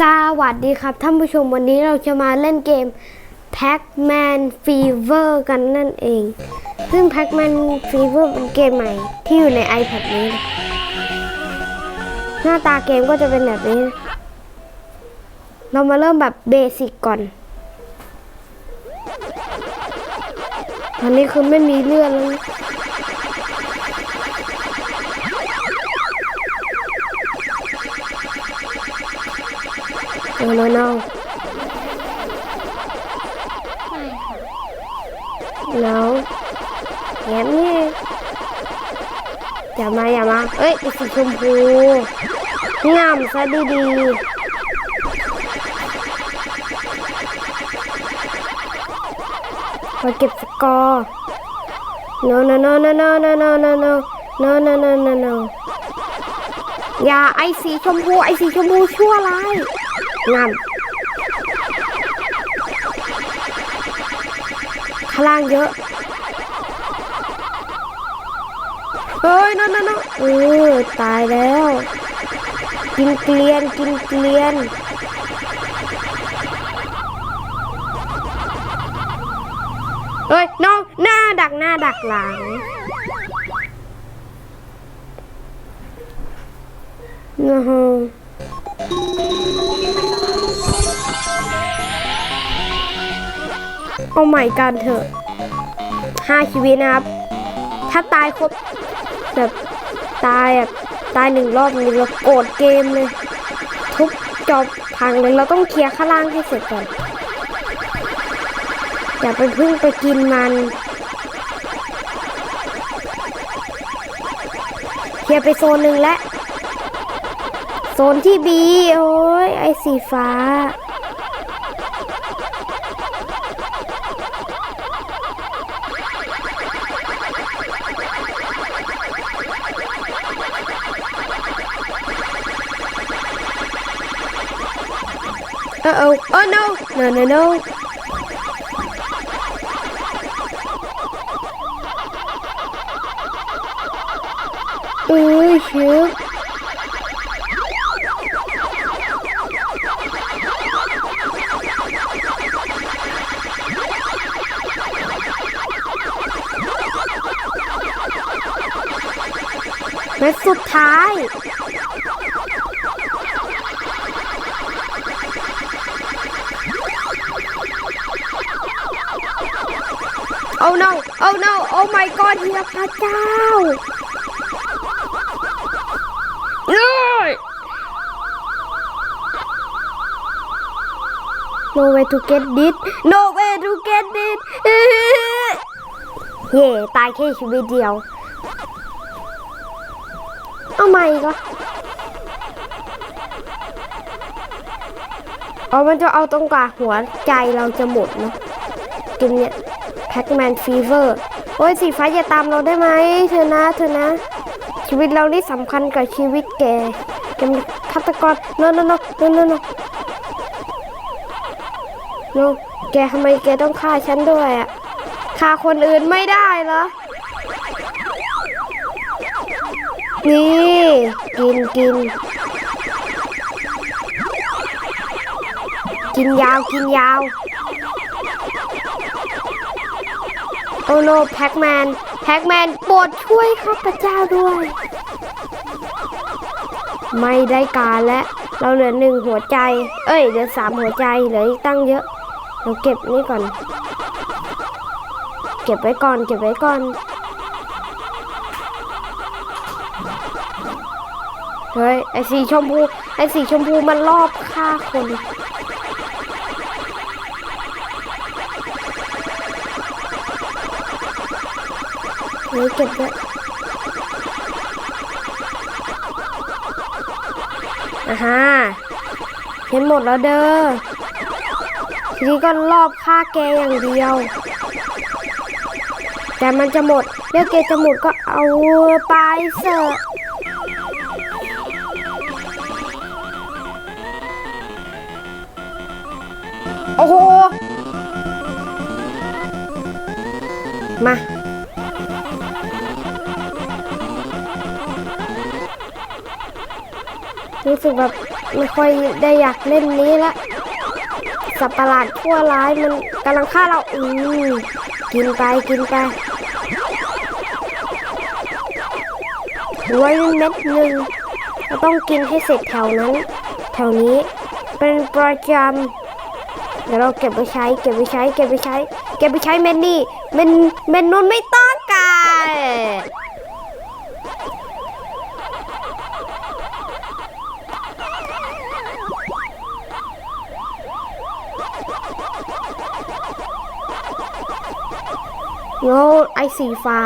สวัสดีครับท่านผู้ชมวันนี้เราจะมาเล่นเกม Pac-Man Fever กันนั่นเอง ซึ่ง Pac-Man Fever เป็นเกมใหม่ที่อยู่ใน iPad นี้ หน้าตาเกมก็จะเป็นแบบนี้ เรามาเริ่มแบบเบสิกก่อน ตอนนี้คือไม่มีเลื่อนแล้ว โอ้โนโน no แง้มนี่อย่ามาอย่ามาเอ้ยไอ้สีชมพูงามซะดีๆมาเก็บสกอร์ no no no no no no no no no no no no no no อย่าไอ้สีชมพูไอ้สีชมพูชั่วร้าย งามข้างล่างเยอะเฮ้ยนั่นนั่นเออตายแล้ว กินเกลียนกินเกลียนเฮ้ยน้องหน้าดักหน้าดักหลังนะฮะ เอาใหม่กันเถอะห้าชีวิตนะครับ ถ้าตายครบแบบตายแบบตายหนึ่งรอบนี้เราโกรธเกมเลย ทุบจอบพังเลยเราต้องเคลียร์ข้างล่างให้เสร็จก่อนอย่าไปพึ่งไปกินมัน เคลียร์ไปโซนหนึ่งแล้วโซนที่บีโอ้ยไอสีฟ้า Uh oh. Oh no. No, no, no. Oh, shoot. Let's สุดท้าย Oh no! Oh no! Oh my god เฮียพระเจ้าเอ้ย No way to get this No way to get this เย่ตายแค่ชีวิตเดียว เอาใหม่ก็เอามันจะเอาตรงกว่าหัวใจเราจะหมดเนาะกินเนี่ย แพ็กแมนฟีเวอร์โอ้ยสีฟ้าอย่าตามเราได้ไหมเธอนะเธอนะ ชีวิตเรานี่สำคัญกับชีวิตแกแกเป็นฆาตกรโนโนโนโนโนโนโนแกทำไมแกต้องฆ่าฉันด้วยอะฆ่าคนอื่นไม่ได้เหรอนี่กินกิน กินยาวกินยาว โอโนแพ็กแมน แพ็กแมนโปรดช่วยข้าพเจ้าด้วย ไม่ได้การและ เราเหลือหนึ่งหัวใจ เอ้ยเหลือสามหัวใจ เหลืออีกตั้งเยอะ เราเก็บนี่ก่อน เก็บไว้ก่อน เก็บไว้ก่อนเฮ้ยไอสีชมพู ไอสีชมพูมันรอบฆ่าคน เฮ้ยเก็บด้วยอ่าฮะเห็นหมดแล้วเด้อทีนี้ก็รอบฆ่าแกอย่างเดียว แต่มันจะหมดเรื่อแกจะหมดก็เอาไปเสอะโอ้โห มา รู้สึกแบบไม่ค่อยได้อยากเล่นนี้ละสัตว์ประหลาดทั่วร้ายมันกำลังฆ่าเราอืมกินไปกินไปไว้เม็ดหนึ่งเราต้องกินให้เสร็จแถวนั้น แถวนี้เป็นประจำเดี๋ยวเราเก็บไปใช้ เก็บไปใช้ เก็บไปใช้ เก็บไปใช้เมนนี่เมนเมนนุ่นไม่ต้องการโง่ไอ สีฟ้า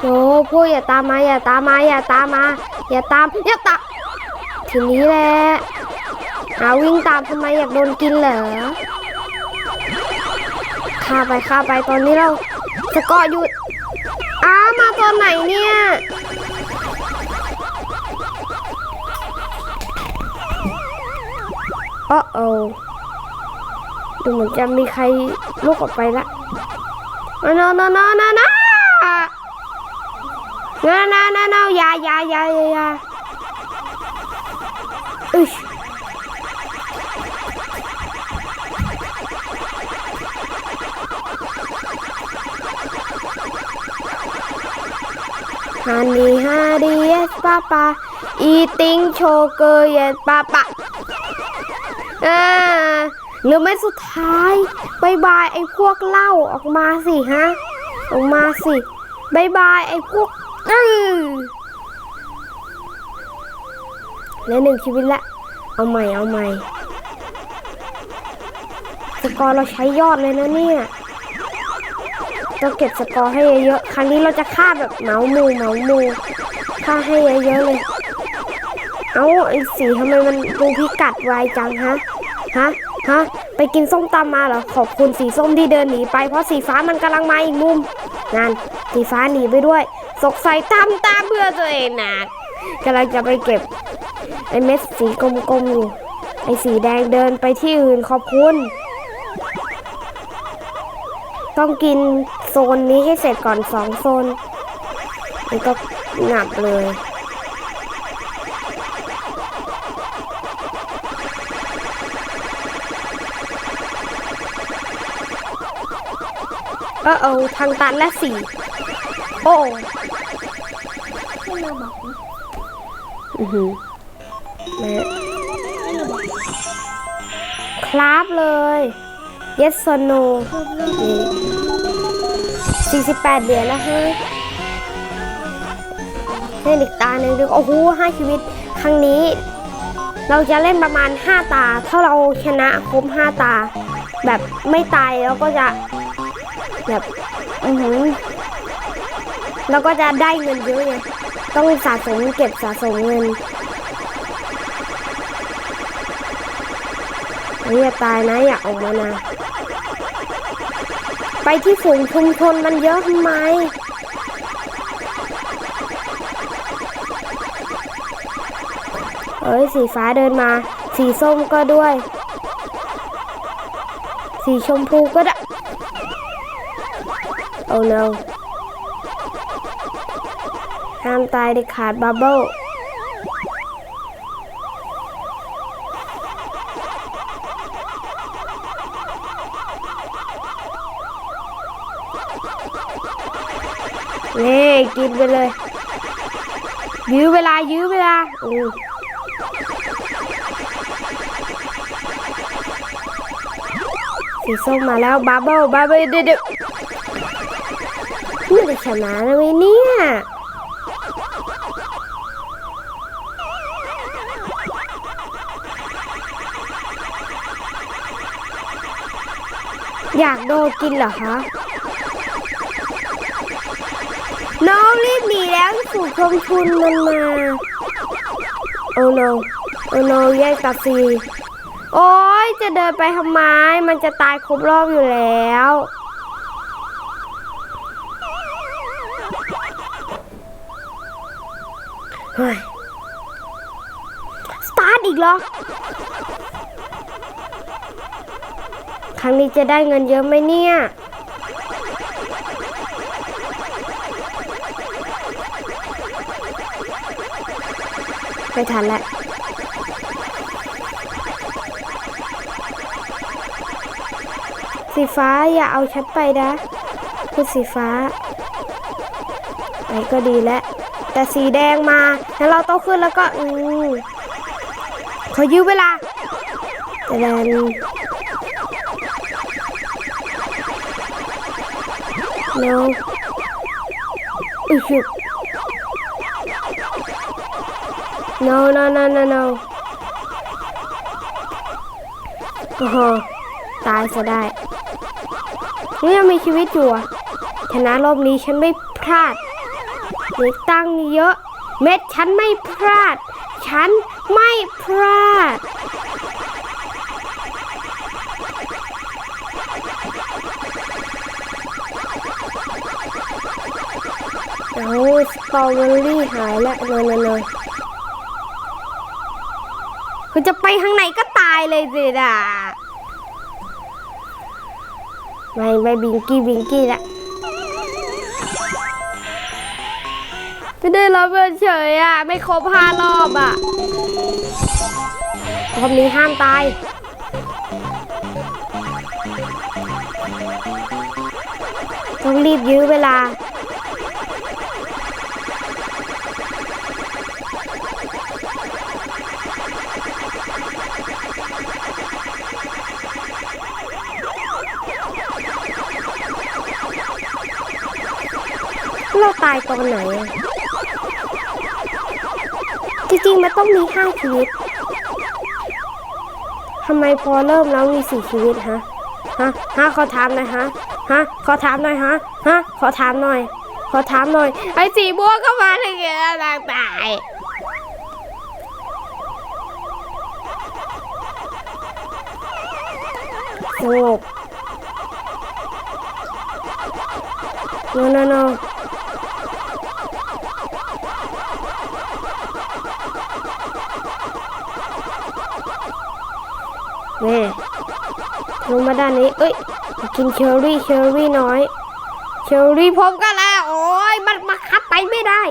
โอ้พวกอย่าตามมา อย่าตามมา อย่าตามมา อย่าตาม อย่าตามทีนี้แหละเอาวิ่งตามทำไมอยากโดนกินเหรอฆ่าไปฆ่าไปตอนนี้เราจะเกาะอยู่อ้ามาตอนไหนเนี่ย อาดูเหมือนจะมีใครลุกออกไปละนอนนอนนอนนอนนอนนอนนอนนอนยายายายายาอึชฮันนี่ฮาดีเอสป้าป้าอีติงโชเกอร์เยสป้าป้า อไม่สุดท้ายบายบายไอ้พวกเหล้าออกมาสิฮะ ออกมาสิบายบายไอ้พวกอือเหลือหนึ่งชีวิตละ เอาใหม่เอาใหม่ สกอร์เราใช้ยอดเลยนะเนี่ยต้องเก็บสกอร์ให้เยอะๆ ครั้งนี้เราจะฆ่าแบบเหมาหมูเหมาหมูฆ่าให้เยอะๆเลย เอ้าไอ้สีทำไมมันดูพิกัดไวจังฮะ ฮะ ฮะ ไปกินส้มตำมาเหรอ ขอบคุณสีส้มที่เดินหนีไปเพราะสีฟ้ามันกำลังมาอีกมุม นั่น สีฟ้าหนีไปด้วย สกใส่ตามตามเพื่อตัวเองนะกำลังจะไปเก็บ ไอ้เม็ดสีกลมๆอยู่ ไอ้สีแดงเดินไปที่อื่นขอบคุณ ต้องกินโซนนี้ให้เสร็จก่อนสองโซน มันก็หนับเลย เออเออทางตันและสี่โอ้อือหือแม่ครับเลย yes or no สี่สิบแปดเหรียญแล้วฮะเล่นอีกตาหนึ่งดูโอ้โหห้าชีวิตครั้งนี้ เราจะเล่นประมาณ 5 ตา ถ้าเราชนะครบ5 ตา แบบไม่ตายแล้วก็จะ แบบอือหือแล้วก็จะได้เงินเยอะไงต้องสะสมเก็บสะสมเงินนี่อย่าตายนะอยากออกมานะ ไปที่ฝูงชุมชนมันเยอะทำไมเอ้ยสีฟ้าเดินมา สีส้มก็ด้วย สีชมพูก็ได้ โอ้ no ห้ามตายเด็ดขาดบับเบิ้ลนี่กินไปเลย ยื้อเวลา ยื้อเวลาอือสีส้มมาแล้วบับเบิ้ลบับเบิ้ลเด็ดๆไม่ได้ช นะเลยเนี่ย อยากโดนกินเหรอคะ น้องรีบหนีแล้วสู่ชมชุนมันมา โอ้โนโอ้โนแยกกับสีโอ้ยจะเดินไปทำไม มันจะตายครบรอบอยู่แล้ว ฮ้ย สตาร์ทอีกเหรอ ครั้งนี้จะได้เงินเยอะไหมเนี่ย ไม่ทันแล้วสีฟ้าอย่าเอาฉันไปนะคุณสีฟ้าไปก็ดีแล้ว แต่สีแดงมาแล้วเราต้องขึ้นแล้วก็อืมขอยื้อเวลาแต่แดน no อุ้ยชุบ no no no no no โอ้โหตายซะได้นี่ยังมีชีวิตอยู่ชนะรอบนี้ฉันไม่พลาด มีตั้งเยอะ เม็ดฉันไม่พลาด ฉันไม่พลาดเอาสตรอเบอรี่หายแล้วเนยเนยคือจะไปทางไหนก็ตายเลยสิด่าไม่ไม่บิงกี้บิงกี้ละ ได้รับเงินเฉยอะ ไม่ครบห้ารอบอะรอบนี้ห้ามตาย ต้องรีบยื้อเวลาเราตายตอนไหน จริงๆ มันต้องมีห้าชีวิตทำไมพอเริ่มแล้วมีสี่ชีวิตฮะ ฮะ ฮะ ขอถามหน่อยฮะ ฮะ ขอถามหน่อยฮะ ฮะ ขอถามหน่อย ขอถามหน่อย ไอ้สีบัวก็มาถึงเงี้ยนาตายสงบ no no no แม่ลงมาด้านนี้ เอ้ย กินเชอร์รี่ เชอร์รี่น้อย เชอร์รี่ผมก็แล้ว โอ้ยมันมาคับไปไม่ได้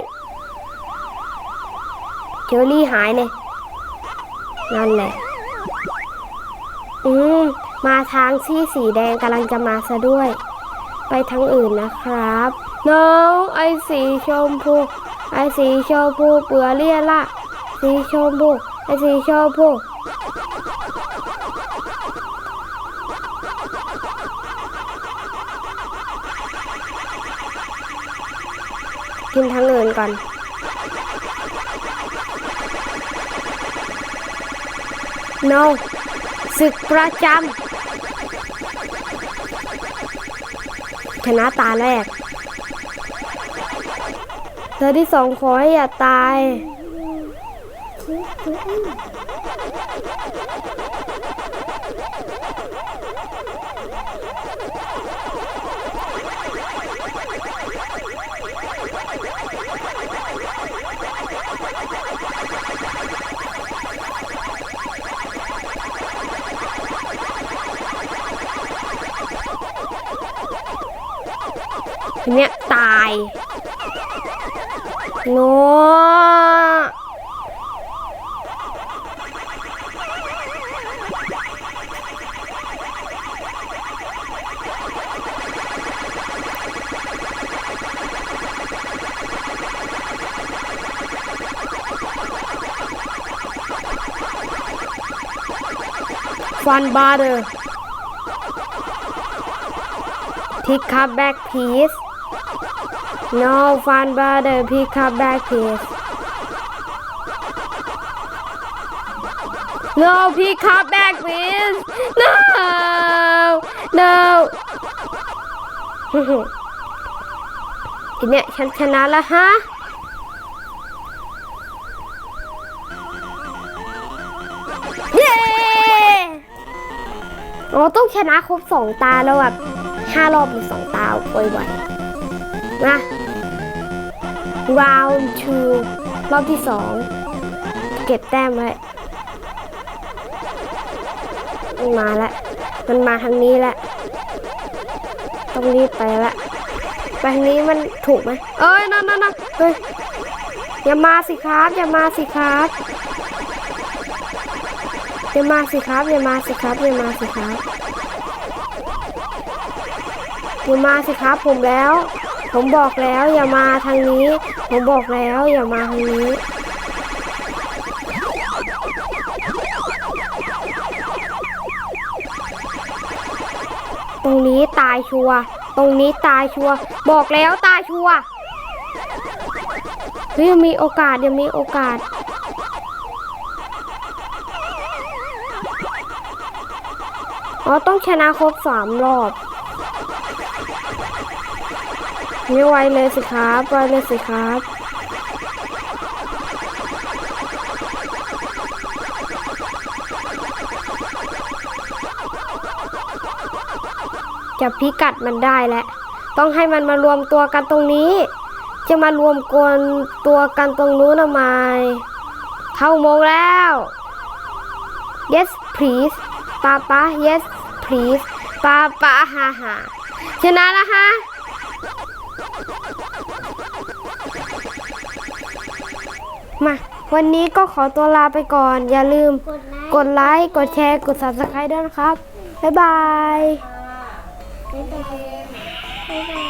เชอร์รี่หายเลยนั่นแหละ อืม มาทางที่สีแดงกำลังจะมาซะด้วย ไปทางอื่นนะครับ น้องไอสีชมพู ไอสีชมพูเปลือเลี่ยละ สีชมพู ไอสีชมพูึ้นทางเนินก่อน no ศึกประจำชนะตาแรกเธอที่สองขอให้อย่าตาย หนูฟันบาร์เดอร์ทิกคับแบ็กพีซ no fun brother pick up back please no pick up back please no no ทีเนี้ยฉันชนะแล้วฮะ เย้อ๋อต้องชนะครบสองตาแล้วแบบห้ารอบหรือสองตาไวๆนะ round two รอบที่สอง เก็บแต้มไว้มันมาแล้ว มันมาทางนี้แล้วต้องรีบไปละไปทางนี้มันถูกไหม เอ้ยนั่นนั่นนั่นเฮ้ย อย่ามาสิครับ อย่ามาสิครับอย่ามาสิครับอย่ามาสิครับอย่ามาสิครับอย่ามาสิครับผมแล้ว ผมบอกแล้วอย่ามาทางนี้ ผมบอกแล้วอย่ามาทางนี้ตรงนี้ตายชัว ตรงนี้ตายชัว บอกแล้วตายชัวเฮ้ยยังมีโอกาสยังมีโอกาส อ๋อต้องชนะครบสามรอบ นี่ไวเลยสิครับไวเลยสิครับจะพิกัดมันได้แล้วต้องให้มันมารวมตัวกันตรงนี้ จะมารวมกวนตัวกันตรงนู้นทำไมเข้าโมงแล้ว yes please ป้าป้า yes please ป้าป้าฮ่าฮ่าชนะแล้วฮะ มา วันนี้ก็ขอตัวลาไปก่อน อย่าลืมกดไลค์ กดแชร์ กด subscribe ด้วยนะครับ บ๊ายบาย บ๊ายบาย